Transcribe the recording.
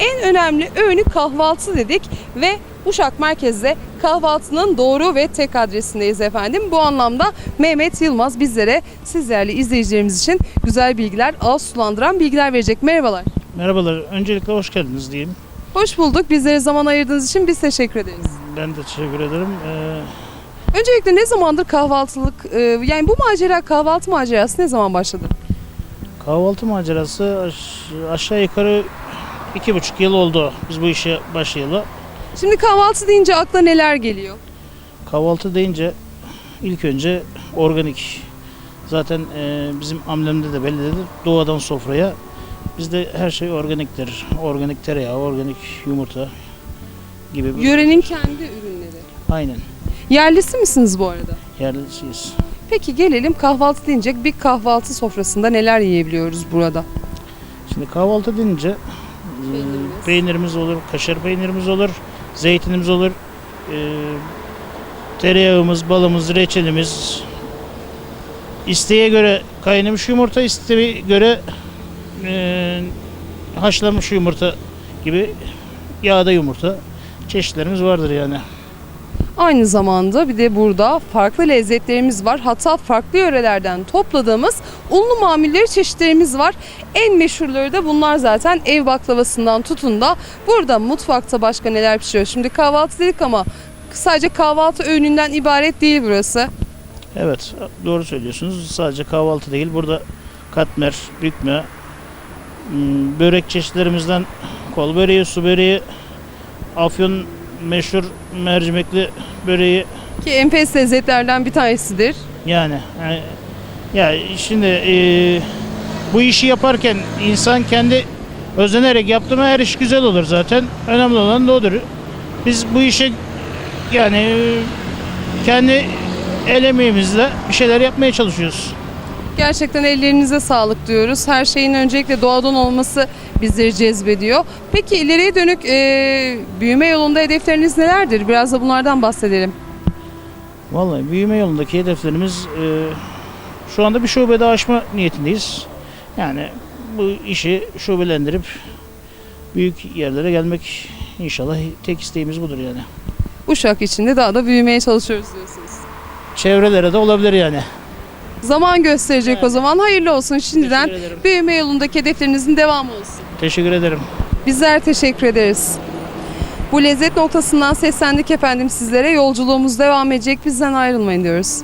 en önemli öğünü kahvaltı dedik ve Uşak merkezde kahvaltının doğru ve tek adresindeyiz efendim. Bu anlamda Mehmet Yılmaz bizlere sizlerle izleyicilerimiz için güzel bilgiler, ağız sulandıran bilgiler verecek. Merhabalar. Merhabalar. Öncelikle hoş geldiniz diyeyim. Hoş bulduk. Bizlere zaman ayırdığınız için biz teşekkür ederiz. Ben de teşekkür ederim. Ee, Öncelikle ne zamandır kahvaltılık, e, yani bu macera kahvaltı macerası ne zaman başladı? kahvaltı macerası aş- aşağı yukarı iki buçuk yıl oldu biz bu işe başlayalı. Şimdi kahvaltı deyince akla neler geliyor? Kahvaltı deyince ilk önce organik. Zaten e, bizim amblemde de bellidir. Doğadan sofraya. Bizde her şey organiktir. Organik tereyağı, organik yumurta gibi. bir- Yörenin kendi ürünleri. Aynen. Yerlisi misiniz bu arada? Yerlisiyiz. Peki gelelim kahvaltı deyince bir kahvaltı sofrasında neler yiyebiliyoruz burada? Şimdi kahvaltı deyince Peynirimiz. peynirimiz olur, kaşar peynirimiz olur, zeytinimiz olur, e, tereyağımız, balımız, reçelimiz, isteğe göre kaynamış yumurta, isteğe göre e, haşlanmış yumurta gibi yağda yumurta çeşitlerimiz vardır yani. Aynı zamanda bir de burada farklı lezzetlerimiz var. Hatta farklı yörelerden topladığımız unlu mamulleri çeşitlerimiz var. En meşhurları da bunlar zaten ev baklavasından tutun da burada mutfakta başka neler pişiyor. Şimdi kahvaltı dedik ama sadece kahvaltı öğününden ibaret değil burası. Evet doğru söylüyorsunuz. Sadece kahvaltı değil. Burada katmer, bükme, m, börek çeşitlerimizden kol böreği, su böreği, afyon meşhur mercimekli böreği Ki enfes lezzetlerden bir tanesidir. yani yani- ya şimdi e, bu işi yaparken insan kendi özenerek yaptı mı her iş güzel olur zaten. Önemli olan da odur. Biz bu işe yani kendi el emeğimizle bir şeyler yapmaya çalışıyoruz. Gerçekten ellerinize sağlık diyoruz. Her şeyin öncelikle doğadan olması bizleri cezbediyor. Peki ileriye dönük e, büyüme yolunda hedefleriniz nelerdir? Biraz da bunlardan bahsedelim. Vallahi büyüme yolundaki hedeflerimiz e, şu anda bir şube daha açma niyetindeyiz. Yani bu işi şubelendirip büyük yerlere gelmek inşallah tek isteğimiz budur yani. Uşak içinde daha da büyümeye çalışıyoruz diyorsunuz. Çevrelere de olabilir yani. Zaman gösterecek o zaman. Hayırlı olsun şimdiden. Teşekkür ederim. Büyüme yolundaki hedeflerinizin devamı olsun. Teşekkür ederim. Bizler teşekkür ederiz. Bu lezzet noktasından seslendik efendim sizlere. Yolculuğumuz devam edecek. Bizden ayrılmayın diyoruz.